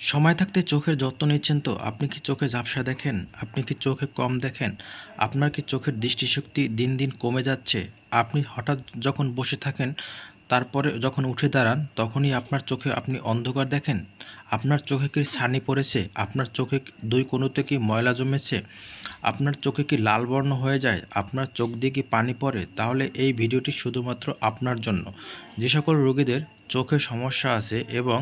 সময় থাকতে চোখের যত্ন নিচ্ছেন তো? আপনি কি চোখে ঝাপসা দেখেন? আপনি কি চোখে কম দেখেন? আপনার কি চোখের দৃষ্টিশক্তি দিন দিন কমে যাচ্ছে? আপনি হঠাৎ যখন বসে থাকেন তারপরে যখন উঠে দাঁড়ান, তখনই আপনার চোখে আপনি অন্ধকার দেখেন। আপনার চোখে কি ছানি পড়েছে? আপনার চোখে দুই কোণোতে কি ময়লা জমেছে? আপনার চোখে কি লাল বর্ণ হয়ে যায়? আপনার চোখ দিয়ে কি পানি পড়ে? তাহলে এই ভিডিওটি শুধুমাত্র আপনার জন্য। যে সকল রোগীদের চোখে সমস্যা আছে এবং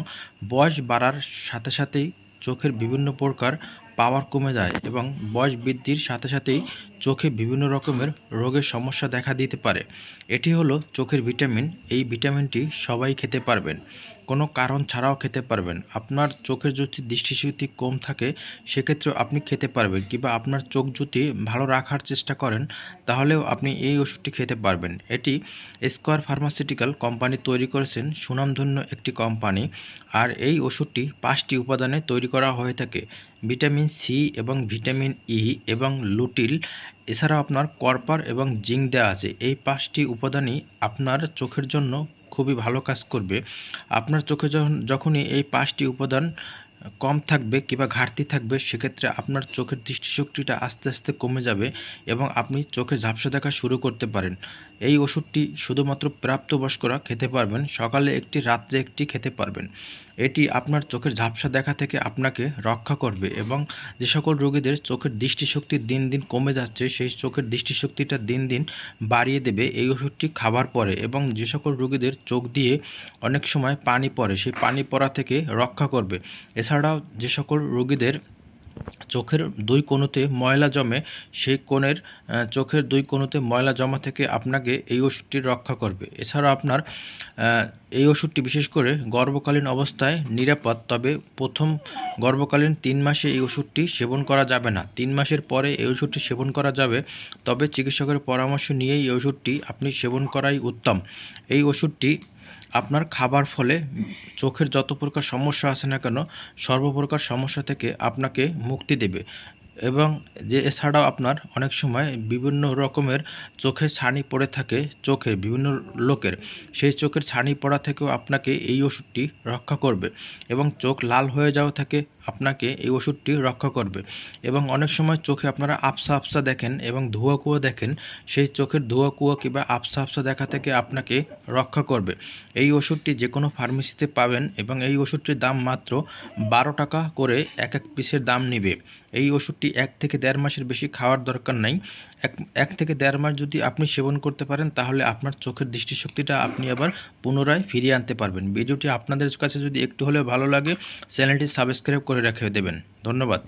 বয়স বাড়ার সাথে সাথেই চোখের বিভিন্ন প্রকার পাওয়ার কমে যায় এবং বয়স বৃদ্ধির সাথে সাথেই চোখে বিভিন্ন রকমের রোগের সমস্যা দেখা দিতে পারে। এটি হলো চোখের ভিটামিন। এই ভিটামিনটি সবাই খেতে পারবেন। কোনো কারণ ছাড়াও খেতে পারবেন। আপনার চোখের যদি দৃষ্টিশক্তি কম থাকে, সেক্ষেত্রেও আপনি খেতে পারবেন কিংবা আপনার চোখ যদি ভালো রাখার চেষ্টা করেন, তাহলেও আপনি এই ওষুধটি খেতে পারবেন। এটি স্কোয়ার ফার্মাসিউটিক্যাল কোম্পানি তৈরি করেছেন, সুনামধন্য একটি কোম্পানি, আর এই ওষুধটি পাঁচটি উপাদানে তৈরি করা হয়ে থাকে। ভিটামিন সি এবং ভিটামিন ই এবং লুটিল, এছাড়াও আপনার কর্পার এবং জিঙ্ক দেওয়া আছে। এই পাঁচটি উপাদানই আপনার চোখের জন্য খুবই ভালো কাজ করবে। আপনার চোখে যখন, যখনই এই পাঁচটি উপাদান কম থাকবে কিংবা ঘাটতি থাকবে, সেক্ষেত্রে আপনার চোখের দৃষ্টিশক্তিটা আস্তে আস্তে কমে যাবে এবং আপনি চোখে ঝাপসা দেখা শুরু করতে পারেন। এই ওষুধটি শুধুমাত্র প্রাপ্তবয়স্করা খেতে পারবেন, সকালে একটি, রাত্রে একটি খেতে পারবেন। এটি আপনার চোখের ঝাপসা দেখা থেকে আপনাকে রক্ষা করবে এবং যে সকল রোগীদের চোখের দৃষ্টিশক্তি দিন দিন কমে যাচ্ছে, সেই চোখের দৃষ্টিশক্তিটা দিন দিন বাড়িয়ে দেবে এই ওষুধটি খাবার পরে এবং যে সকল রোগীদের চোখ দিয়ে অনেক সময় পানি পড়ে, সেই পানি পড়া থেকে রক্ষা করবে। এছাড়াও যে সকল রোগীদের চোখের দুই কোণতে ময়লা জমে, সেই কোণের চোখের দুই কোণতে ময়লা জমা থেকে আপনাকে এই ওষুধটি রক্ষা করবে। এছাড়া আপনার এই ওষুধটি বিশেষ করে গর্ভকালীন অবস্থায় নিরাপদ, তবে প্রথম গর্ভকালীন তিন মাসে এই ওষুধটি সেবন করা যাবে না। তিন মাসের পরে এই ওষুধটি সেবন করা যাবে, তবে চিকিৎসকের পরামর্শ নিয়েই এই ওষুধটি আপনি সেবন করাই উত্তম। এই ওষুধটি আপনার খাবার ফলে চোখের যত প্রকার সমস্যা আছে না কেন, সর্বপ্রকার সমস্যা থেকে আপনাকে মুক্তি দেবে। এবং যে এছাড়াও আপনার অনেক সময় বিভিন্ন রকমের চোখের ছানি পড়ে থাকে চোখে বিভিন্ন লোকের। সেই চোখের ছানি পড়া থেকেও আপনাকে এই ওষুধটি রক্ষা করবে। এবং চোখ লাল হয়ে যাওয়া থেকে আপনাকে এই ওষুধটি রক্ষা করবে। এবং অনেক সময় চোখে আপনারা আফসা আফসা দেখেন এবং ধোয়া কুয়া দেখেন, সেই চোখের ধোয়া কুয়া কিংবা আফসা আফসা দেখা থেকে আপনাকে রক্ষা করবে। এই ওষুধটি যে কোনো ফার্মেসিতে পাবেন এবং এই ওষুধটির দাম মাত্র বারো টাকা করে এক এক পিসের দাম নেবে। এই ওষুধটি এক থেকে দেড় মাসের বেশি খাওয়ার দরকার নাই। এক এক থেকে দেড় মাস যদি আপনি সেবন করতে পারেন, তাহলে আপনার চোখের দৃষ্টিশক্তিটা আপনি আবার পুনরায় ফিরিয়ে আনতে পারবেন। ভিডিওটি আপনাদের কাছে যদি একটু হলেও ভালো লাগে, চ্যানেলটি সাবস্ক্রাইব করে রেখে দেবেন। ধন্যবাদ।